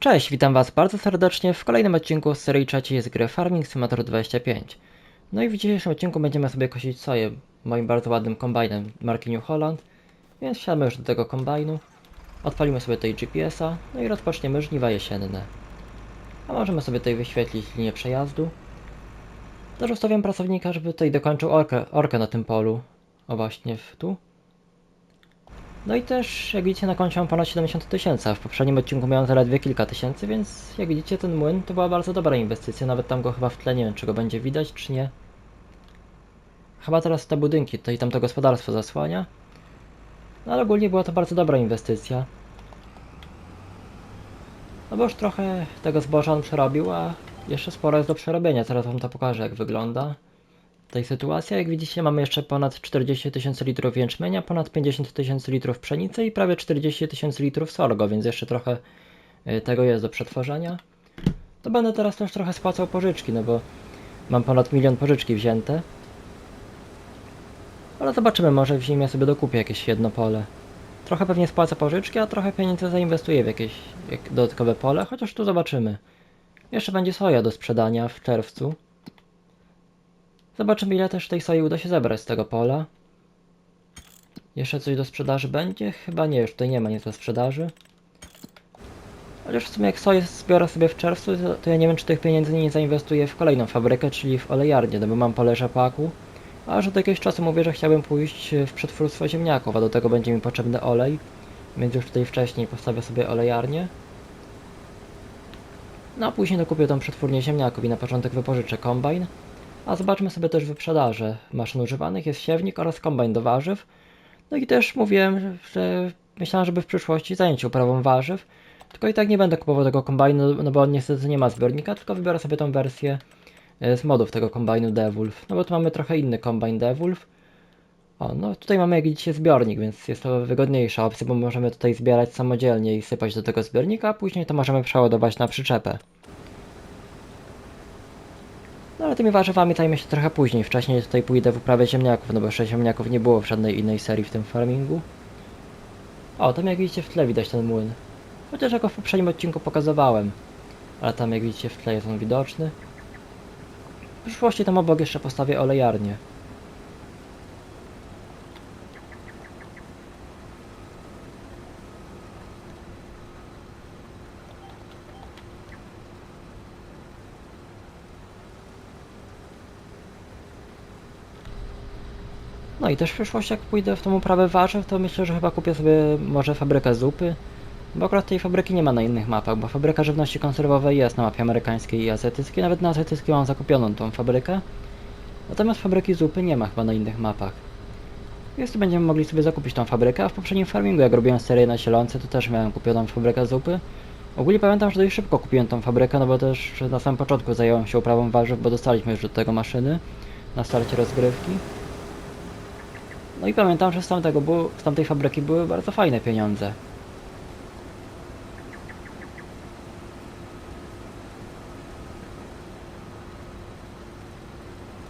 Cześć, witam Was bardzo serdecznie w kolejnym odcinku z serii trzeciej z gry Farming Simulator 25. No i w dzisiejszym odcinku będziemy sobie kosić soję moim bardzo ładnym kombajnem marki New Holland, więc wsiadamy już do tego kombajnu, odpalimy sobie tutaj GPS-a, no i rozpoczniemy żniwa jesienne. A możemy sobie tutaj wyświetlić linię przejazdu. Też ustawiam pracownika, żeby tutaj dokończył orkę, orkę na tym polu. O właśnie, tu. No i też, jak widzicie, na koncie mam ponad 70 tysięcy, a w poprzednim odcinku miałem zaledwie kilka tysięcy, więc jak widzicie, ten młyn to była bardzo dobra inwestycja. Nawet tam go chyba w tle nie wiem, czy go będzie widać, czy nie. Chyba teraz te budynki, tutaj tam to gospodarstwo zasłania. No ale ogólnie była to bardzo dobra inwestycja. No bo już trochę tego zboża on przerobił, a jeszcze sporo jest do przerobienia. Zaraz wam to pokażę, jak wygląda tej sytuacji. Jak widzicie, mamy jeszcze ponad 40 tysięcy litrów jęczmienia, ponad 50 tysięcy litrów pszenicy i prawie 40 tysięcy litrów sorgo, więc jeszcze trochę y, tego jest do przetworzenia. To będę teraz też trochę spłacał pożyczki, no bo mam ponad milion pożyczki wzięte. Ale zobaczymy, może w zimie sobie dokupię jakieś jedno pole. Trochę pewnie spłacę pożyczki, a trochę pieniędzy zainwestuję w jakieś jak dodatkowe pole, chociaż tu zobaczymy. Jeszcze będzie soja do sprzedania w czerwcu. Zobaczymy ile też tej soi uda się zebrać z tego pola. Jeszcze coś do sprzedaży będzie? Chyba nie, już tutaj nie ma nic do sprzedaży. Chociaż w sumie jak soję zbiorę sobie w czerwcu, to, ja nie wiem czy tych pieniędzy nie zainwestuję w kolejną fabrykę, czyli w olejarnię, no bo mam pole rzepaku. A już od jakiegoś czasu mówię, że chciałbym pójść w przetwórstwo ziemniaków, a do tego będzie mi potrzebny olej. Więc już tutaj wcześniej postawię sobie olejarnię. No a później dokupię tą przetwórnię ziemniaków i na początek wypożyczę kombajn. A zobaczmy sobie też wyprzedaże maszyn używanych. Jest siewnik oraz kombajn do warzyw. No i też mówiłem, że, myślałem, żeby w przyszłości zająć się uprawą warzyw. Tylko i tak nie będę kupował tego kombajnu, no bo on niestety nie ma zbiornika, tylko wybiorę sobie tą wersję e, z modów tego kombajnu Devulf. No bo tu mamy trochę inny kombajn Devulf. O, no tutaj mamy jak widzicie zbiornik, więc jest to wygodniejsza opcja, bo możemy tutaj zbierać samodzielnie i sypać do tego zbiornika, a później to możemy przeładować na przyczepę. No ale tymi warzywami zajmę się trochę później. Wcześniej tutaj pójdę w uprawę ziemniaków, no bo jeszcze ziemniaków nie było w żadnej innej serii w tym farmingu. O, tam jak widzicie w tle widać ten młyn. Chociaż jako w poprzednim odcinku pokazywałem. Ale tam jak widzicie w tle jest on widoczny. W przyszłości tam obok jeszcze postawię olejarnię. I też w przyszłości jak pójdę w tą uprawę warzyw, to myślę, że chyba kupię sobie może fabrykę zupy. Bo akurat tej fabryki nie ma na innych mapach, bo fabryka żywności konserwowej jest na mapie amerykańskiej i azjatyckiej, nawet na azjatyckiej mam zakupioną tą fabrykę. Natomiast fabryki zupy nie ma chyba na innych mapach. Więc będziemy mogli sobie zakupić tą fabrykę, a w poprzednim farmingu jak robiłem serię na sielące, to też miałem kupioną fabrykę zupy. Ogólnie pamiętam, że dość szybko kupiłem tą fabrykę, no bo też na samym początku zająłem się uprawą warzyw, bo dostaliśmy już do tego maszyny na starcie rozgrywki. No i pamiętam, że z, tamtego było, z tamtej fabryki były bardzo fajne pieniądze.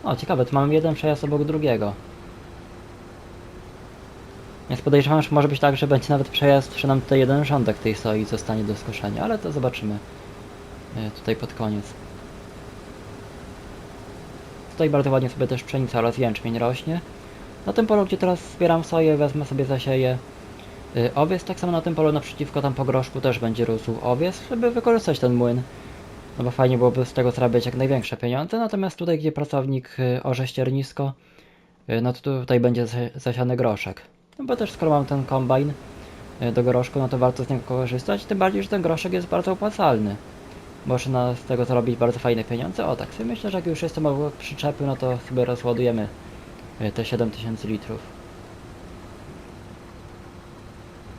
O, ciekawe, tu mamy jeden przejazd obok drugiego. Więc podejrzewam, że może być tak, że będzie nawet przejazd, że nam tutaj jeden rządek tej soi zostanie do skoszenia, ale to zobaczymy e, tutaj pod koniec. Tutaj bardzo ładnie sobie też pszenica oraz jęczmień rośnie. Na tym polu, gdzie teraz zbieram soję, wezmę sobie zasieję y, owiec. Tak samo na tym polu naprzeciwko tam po groszku też będzie rósł owiec, żeby wykorzystać ten młyn. No bo fajnie byłoby z tego zarabiać jak największe pieniądze. Natomiast tutaj, gdzie pracownik y, orze ściernisko, y, no to tutaj będzie zasi- zasiany groszek. No bo też skoro mam ten kombajn do groszku, no to warto z niego korzystać. Tym bardziej, że ten groszek jest bardzo opłacalny. Można z tego zarobić bardzo fajne pieniądze. O tak, sobie myślę, że jak już jestem obok przyczepy, no to sobie rozładujemy te 7000 litrów.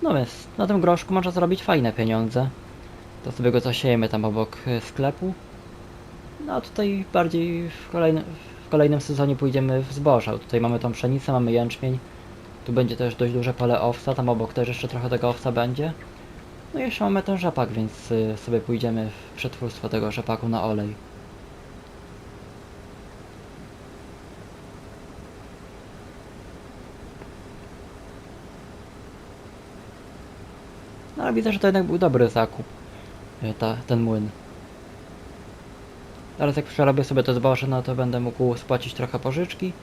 No więc na tym groszku można zrobić fajne pieniądze. To sobie go zasiejemy tam obok y, sklepu. No a tutaj bardziej w, kolejny, w kolejnym sezonie pójdziemy w zboża. Tutaj mamy tą pszenicę, mamy jęczmień. Tu będzie też dość duże pole owsa, tam obok też jeszcze trochę tego owsa będzie. No i jeszcze mamy ten rzepak, więc y, sobie pójdziemy w przetwórstwo tego rzepaku na olej. No ale widzę, że to jednak był dobry zakup. y, ta, ten młyn. Teraz jak przerobię sobie to zboże, no to będę mógł spłacić trochę pożyczki.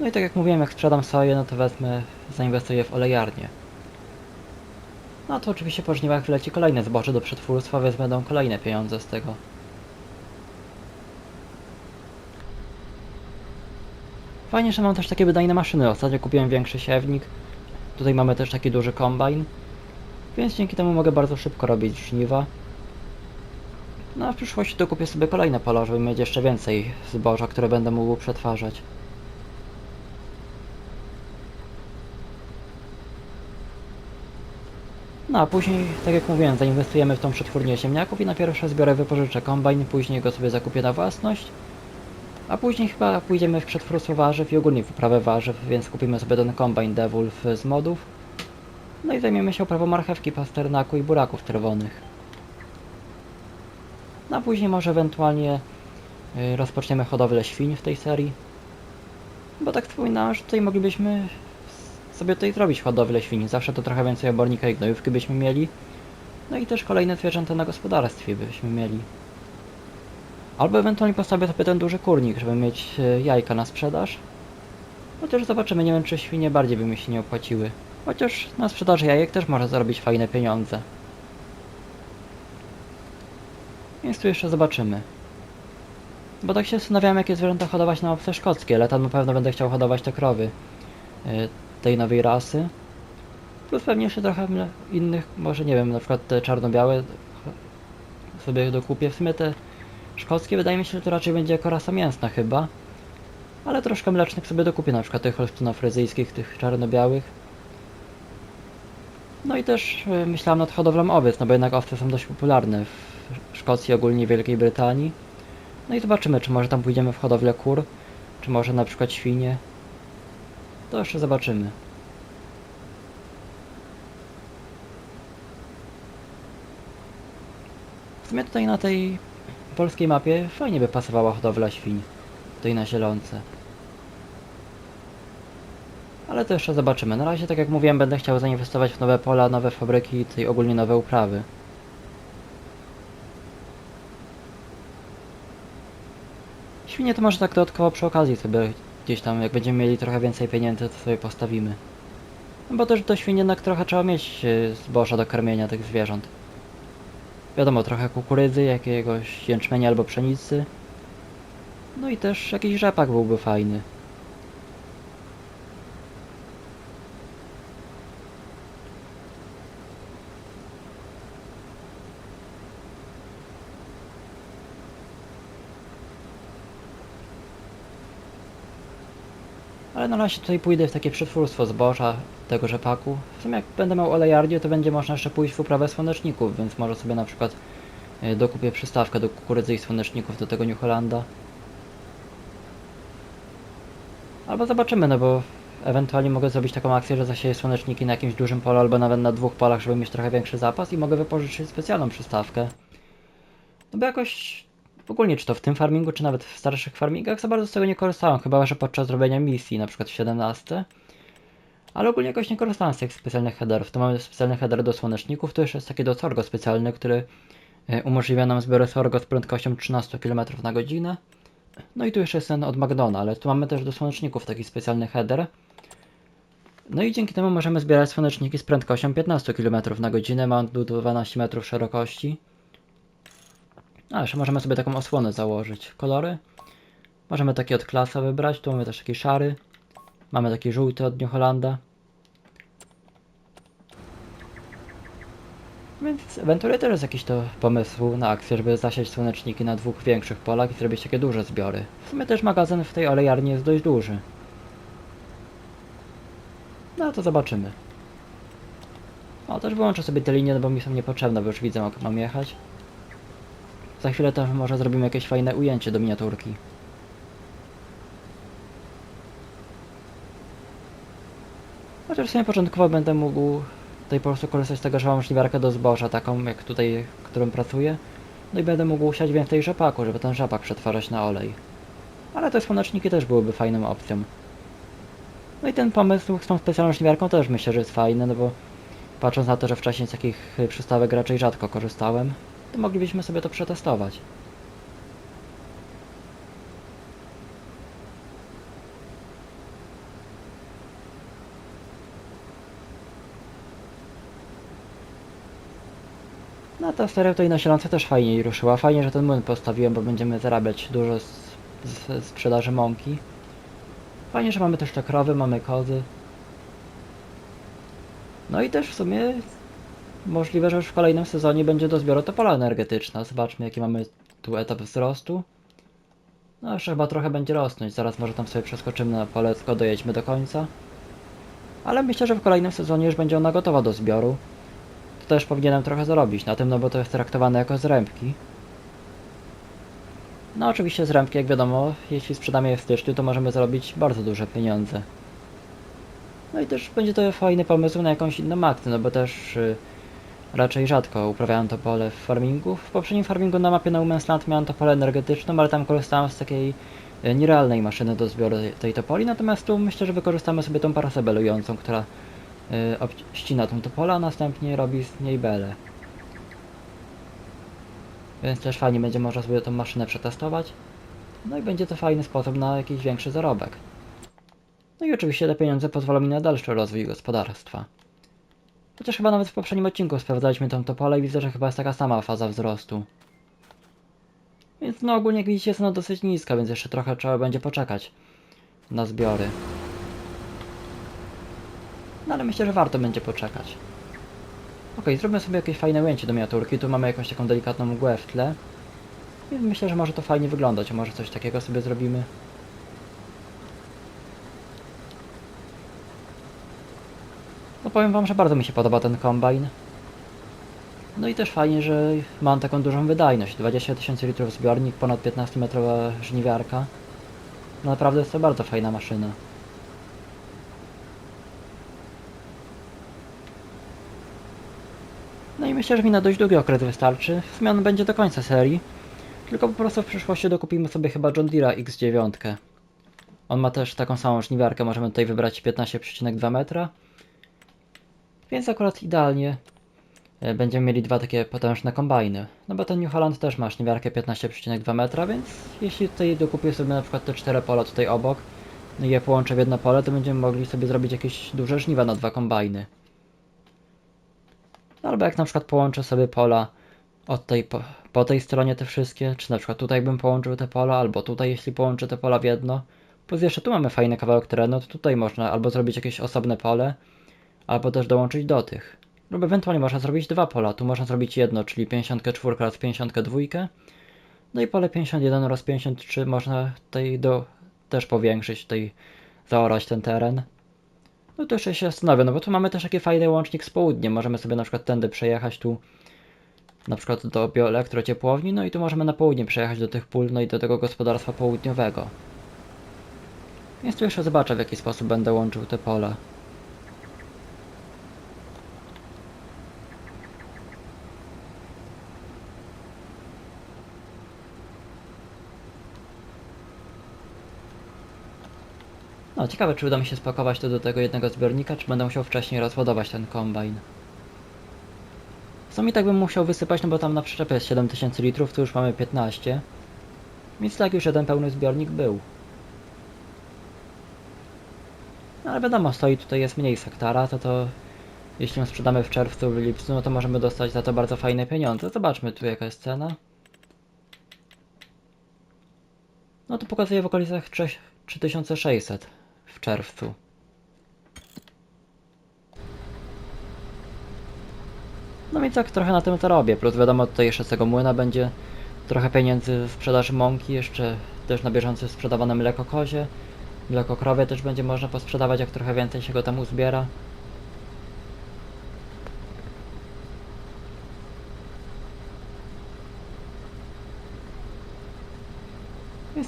No i tak jak mówiłem, jak sprzedam soję, no to wezmę, zainwestuję w olejarnię. No to oczywiście po żniwach wleci kolejne zboże do przetwórstwa, więc będą kolejne pieniądze z tego. Fajnie, że mam też takie wydajne maszyny. Ostatnio kupiłem większy siewnik. Tutaj mamy też taki duży kombajn. Więc dzięki temu mogę bardzo szybko robić żniwa. No a w przyszłości dokupię sobie kolejne pola, żeby mieć jeszcze więcej zboża, które będę mógł przetwarzać. No a później, tak jak mówiłem, zainwestujemy w tą przetwórnię ziemniaków i na pierwsze zbiorę wypożyczę kombajn, później go sobie zakupię na własność. A później chyba pójdziemy w przetwórstwo warzyw i ogólnie w uprawę warzyw, więc kupimy sobie ten kombajn Devulf z modów. No i zajmiemy się uprawą marchewki, pasternaku i buraków czerwonych. No a później może ewentualnie y, rozpoczniemy hodowlę świń w tej serii. Bo tak wspominałem, że tutaj moglibyśmy sobie tutaj zrobić hodowlę świń. Zawsze to trochę więcej obornika i gnojówki byśmy mieli. No i też kolejne zwierzęta na gospodarstwie byśmy mieli. Albo ewentualnie postawię sobie ten duży kurnik, żeby mieć e, jajka na sprzedaż. Chociaż zobaczymy, nie wiem czy świnie bardziej by mi się nie opłaciły. Chociaż na sprzedaży jajek też może zarobić fajne pieniądze. Więc tu jeszcze zobaczymy. Bo tak się zastanawiałem, jakie zwierzęta hodować na obce szkockie, ale tam na pewno będę chciał hodować te krowy e, tej nowej rasy. Plus pewnie jeszcze trochę innych, może nie wiem, na przykład te czarno-białe sobie dokupię. W sumie te szkockie wydaje mi się, że to raczej będzie jako rasa mięsna chyba. Ale troszkę mlecznych sobie dokupię, na przykład tych holsztynów fryzyjskich, tych czarno-białych. No i też y, myślałem nad hodowlą owiec, no bo jednak owce są dość popularne w Szkocji, ogólnie Wielkiej Brytanii. No i zobaczymy, czy może tam pójdziemy w hodowlę kur, czy może na przykład świnie. To jeszcze zobaczymy. W sumie tutaj na tej polskiej mapie fajnie by pasowała hodowla świń. Tutaj na zielonce. Ale to jeszcze zobaczymy. Na razie, tak jak mówiłem, będę chciał zainwestować w nowe pola, nowe fabryki i tutaj ogólnie nowe uprawy. Świnie to może tak dodatkowo przy okazji sobie gdzieś tam, jak będziemy mieli trochę więcej pieniędzy, to sobie postawimy. No bo też do świn jednak trochę trzeba mieć e, zboża do karmienia tych zwierząt. Wiadomo, trochę kukurydzy, jakiegoś jęczmienia albo pszenicy. No i też jakiś rzepak byłby fajny. Na razie tutaj pójdę w takie przetwórstwo zboża, tego rzepaku. W sumie jak będę miał olejarnię, to będzie można jeszcze pójść w uprawę słoneczników, więc może sobie na przykład e, dokupię przystawkę do kukurydzy i słoneczników do tego New Hollanda. Albo zobaczymy, no bo ewentualnie mogę zrobić taką akcję, że zasieję słoneczniki na jakimś dużym polu albo nawet na dwóch polach, żeby mieć trochę większy zapas i mogę wypożyczyć specjalną przystawkę. No bo jakoś ogólnie czy to w tym farmingu, czy nawet w starszych farmingach za bardzo z tego nie korzystałem, chyba że podczas robienia misji, na przykład w 17. Ale ogólnie jakoś nie korzystałem z tych specjalnych headerów. Tu mamy specjalny header do słoneczników, tu jeszcze jest taki do Sorgo specjalny, który e, umożliwia nam zbiory Sorgo z prędkością 13 km na godzinę. No i tu jeszcze jest ten od Magdona, ale tu mamy też do słoneczników taki specjalny header. No i dzięki temu możemy zbierać słoneczniki z prędkością 15 km na godzinę, mając do 12 metrów szerokości. A, jeszcze możemy sobie taką osłonę założyć. Kolory? Możemy taki od klasa wybrać, tu mamy też taki szary. Mamy taki żółty od New Hollanda. Więc ewentualnie też jest jakiś to pomysł na akcję, żeby zasiać słoneczniki na dwóch większych polach i zrobić takie duże zbiory. W sumie też magazyn w tej olejarni jest dość duży. No to zobaczymy. O, też wyłączę sobie te linie, no bo mi są niepotrzebne, bo już widzę jak mam jechać. Za chwilę też może zrobimy jakieś fajne ujęcie do miniaturki. Chociaż w sumie początkowo będę mógł tutaj po prostu korzystać z tego, że mam żniwiarkę do zboża, taką jak tutaj, którą pracuję. No i będę mógł siać więcej rzepaku, żeby ten rzepak przetwarzać na olej. Ale te słoneczniki też byłyby fajną opcją. No i ten pomysł z tą specjalną żniwiarką też myślę, że jest fajny, no bo patrząc na to, że wcześniej z takich y, przystawek raczej rzadko korzystałem, to moglibyśmy sobie to przetestować. No ta seria tutaj na Sielące też fajnie ruszyła. Fajnie, że ten młyn postawiłem, bo będziemy zarabiać dużo z, z sprzedaży mąki. Fajnie, że mamy też te krowy, mamy kozy. No i też w sumie możliwe, że już w kolejnym sezonie będzie do zbioru to pola energetyczna. Zobaczmy jaki mamy tu etap wzrostu. No jeszcze chyba trochę będzie rosnąć. Zaraz może tam sobie przeskoczymy na pole, tylko dojedźmy do końca. Ale myślę, że w kolejnym sezonie już będzie ona gotowa do zbioru. To też powinienem trochę zarobić na tym, no bo to jest traktowane jako zrębki. No oczywiście zrębki, jak wiadomo, jeśli sprzedamy je w styczniu, to możemy zarobić bardzo duże pieniądze. No i też będzie to fajny pomysł na jakąś inną akcję, no bo też y, raczej rzadko uprawiałem to pole w farmingu. W poprzednim farmingu na mapie No Man's Land miałem to pole energetyczne, ale tam korzystałem z takiej y, nierealnej maszyny do zbioru tej- topoli, natomiast tu myślę, że wykorzystamy sobie tą parasę belującą, która y, ob- ścina tą topolę, a następnie robi z niej belę. Więc też fajnie będzie można sobie tą maszynę przetestować. No i będzie to fajny sposób na jakiś większy zarobek. No i oczywiście te pieniądze pozwolą mi na dalszy rozwój gospodarstwa. Chociaż chyba nawet w poprzednim odcinku sprawdzaliśmy tą topolę i widzę, że chyba jest taka sama faza wzrostu. Więc no ogólnie jak widzicie jest ona dosyć niska, więc jeszcze trochę trzeba będzie poczekać na zbiory. No ale myślę, że warto będzie poczekać. Okej, zróbmy sobie jakieś fajne ujęcie do miniaturki. Tu mamy jakąś taką delikatną mgłę w tle. Więc myślę, że może to fajnie wyglądać. A może coś takiego sobie zrobimy. Powiem wam, że bardzo mi się podoba ten kombajn. No i też fajnie, że mam taką dużą wydajność. 20 tysięcy litrów zbiornik, ponad 15-metrowa żniwiarka. Naprawdę jest to bardzo fajna maszyna. No i myślę, że mi na dość długi okres wystarczy. W on będzie do końca serii. Tylko po prostu w przyszłości dokupimy sobie chyba John Deere'a X9. On ma też taką samą żniwiarkę, możemy tutaj wybrać 15,2 metra. Więc akurat idealnie e, będziemy mieli dwa takie potężne kombajny. No bo ten New Holland też ma żniwiarkę 15,2 metra, więc jeśli tutaj dokupię sobie na przykład te cztery pola tutaj obok, no i je połączę w jedno pole, to będziemy mogli sobie zrobić jakieś duże żniwa na dwa kombajny. No Albo jak na przykład połączę sobie pola od tej po, po tej stronie te wszystkie, czy na przykład tutaj bym połączył te pola, albo tutaj jeśli połączę te pola w jedno. Plus jeszcze tu mamy fajny kawałek terenu, to tutaj można albo zrobić jakieś osobne pole, albo też dołączyć do tych. Lub ewentualnie można zrobić dwa pola, tu można zrobić jedno, czyli 54 oraz 52. No i pole 51 oraz 53 można tutaj do, też powiększyć, tutaj zaorać ten teren. No to jeszcze się zastanawiam, no bo tu mamy też taki fajny łącznik z południem. Możemy sobie na przykład tędy przejechać tu na przykład do bioelektrociepłowni, no i tu możemy na południe przejechać do tych pól, no i do tego gospodarstwa południowego. Więc tu jeszcze zobaczę w jaki sposób będę łączył te pola. No, ciekawe, czy uda mi się spakować to do tego jednego zbiornika, czy będę musiał wcześniej rozładować ten kombajn. W sumie tak bym musiał wysypać, no bo tam na przyczepie jest 7000 litrów, tu już mamy 15. Więc tak już jeden pełny zbiornik był. No ale wiadomo, stoi tutaj jest mniej z hektara, to to jeśli ją sprzedamy w czerwcu, w lipcu, no to możemy dostać za to bardzo fajne pieniądze. Zobaczmy tu jaka jest cena. No to pokazuje w okolicach 3 3600 w czerwcu. No więc tak trochę na tym to robię, plus wiadomo tutaj jeszcze z tego młyna będzie trochę pieniędzy z sprzedaży mąki, jeszcze też na bieżąco sprzedawane mleko kozie, mleko krowie też będzie można posprzedawać jak trochę więcej się go tam uzbiera.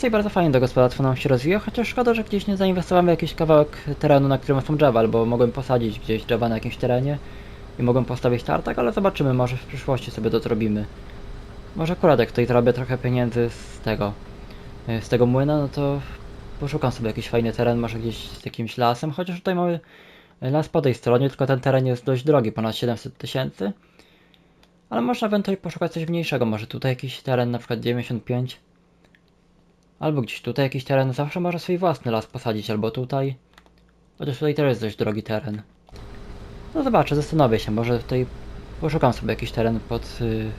Więc tutaj bardzo fajnie to gospodarstwo nam się rozwija, chociaż szkoda, że gdzieś nie zainwestowałem w jakiś kawałek terenu, na którym są drzewa, albo mogłem posadzić gdzieś drzewa na jakimś terenie i mogłem postawić tartak, ale zobaczymy, może w przyszłości sobie to zrobimy. Może akurat jak tutaj zrobię trochę pieniędzy z tego, e, z tego młyna, no to poszukam sobie jakiś fajny teren, może gdzieś z jakimś lasem, chociaż tutaj mamy las po tej stronie, tylko ten teren jest dość drogi, ponad 700 tysięcy. Ale można ewentualnie poszukać coś mniejszego, może tutaj jakiś teren, na przykład 95. Albo gdzieś tutaj jakiś teren, zawsze może swój własny las posadzić, albo tutaj. Chociaż tutaj też jest dość drogi teren. No zobaczę, zastanowię się, może tutaj poszukam sobie jakiś teren pod... Yy,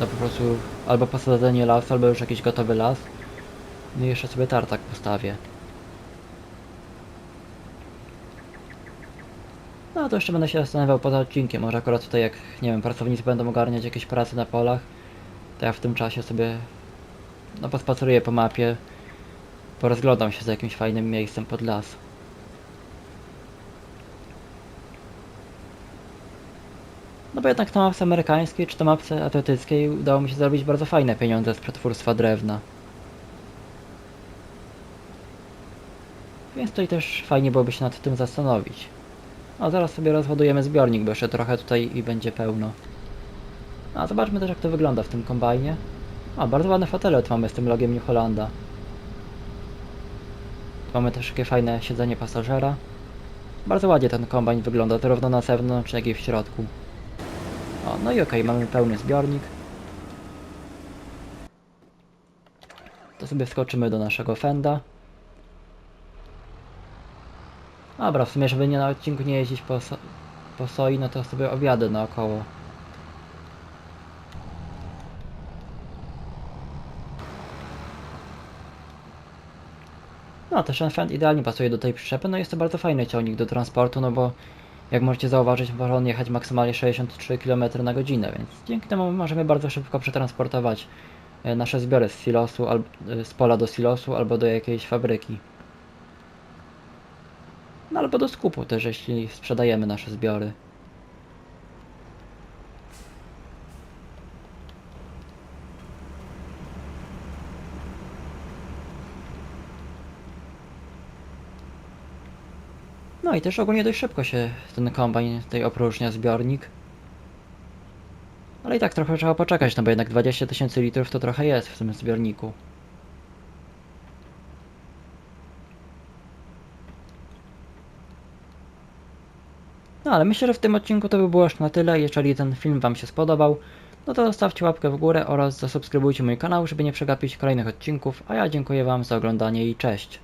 no po prostu albo posadzenie lasu, albo już jakiś gotowy las. No i jeszcze sobie tartak postawię. No to jeszcze będę się zastanawiał poza odcinkiem, może akurat tutaj jak, nie wiem, pracownicy będą ogarniać jakieś prace na polach, to ja w tym czasie sobie, no pospaceruję po mapie, porozglądam się za jakimś fajnym miejscem pod las. No bo jednak na mapce amerykańskiej czy na mapce atletyckiej udało mi się zrobić bardzo fajne pieniądze z przetwórstwa drewna. Więc tutaj też fajnie byłoby się nad tym zastanowić. A zaraz sobie rozładujemy zbiornik, bo jeszcze trochę tutaj i będzie pełno. A zobaczmy też jak to wygląda w tym kombajnie. A, bardzo ładne fotele tu mamy z tym logiem New Hollanda. Mamy też takie fajne siedzenie pasażera. Bardzo ładnie ten kombajn wygląda, zarówno na zewnątrz, jak i w środku. O, no i okej, mamy pełny zbiornik. To sobie wskoczymy do naszego fenda. Dobra, w sumie, żeby nie na odcinku nie jeździć po, so po soi, no to sobie objadę naokoło. No, też fend idealnie pasuje do tej przyczepy, no jest to bardzo fajny ciągnik do transportu, no bo jak możecie zauważyć, może on jechać maksymalnie 63 km na godzinę, więc dzięki temu możemy bardzo szybko przetransportować e, nasze zbiory z silosu, albo z pola do silosu, albo do jakiejś fabryki. No albo do skupu też, jeśli sprzedajemy nasze zbiory. No i też ogólnie dość szybko się ten kombajn tutaj opróżnia zbiornik. Ale i tak trochę trzeba poczekać, no bo jednak 20 tysięcy litrów to trochę jest w tym zbiorniku. No ale myślę, że w tym odcinku to by było już na tyle. Jeżeli ten film Wam się spodobał, no to zostawcie łapkę w górę oraz zasubskrybujcie mój kanał, żeby nie przegapić kolejnych odcinków, a ja dziękuję Wam za oglądanie i cześć.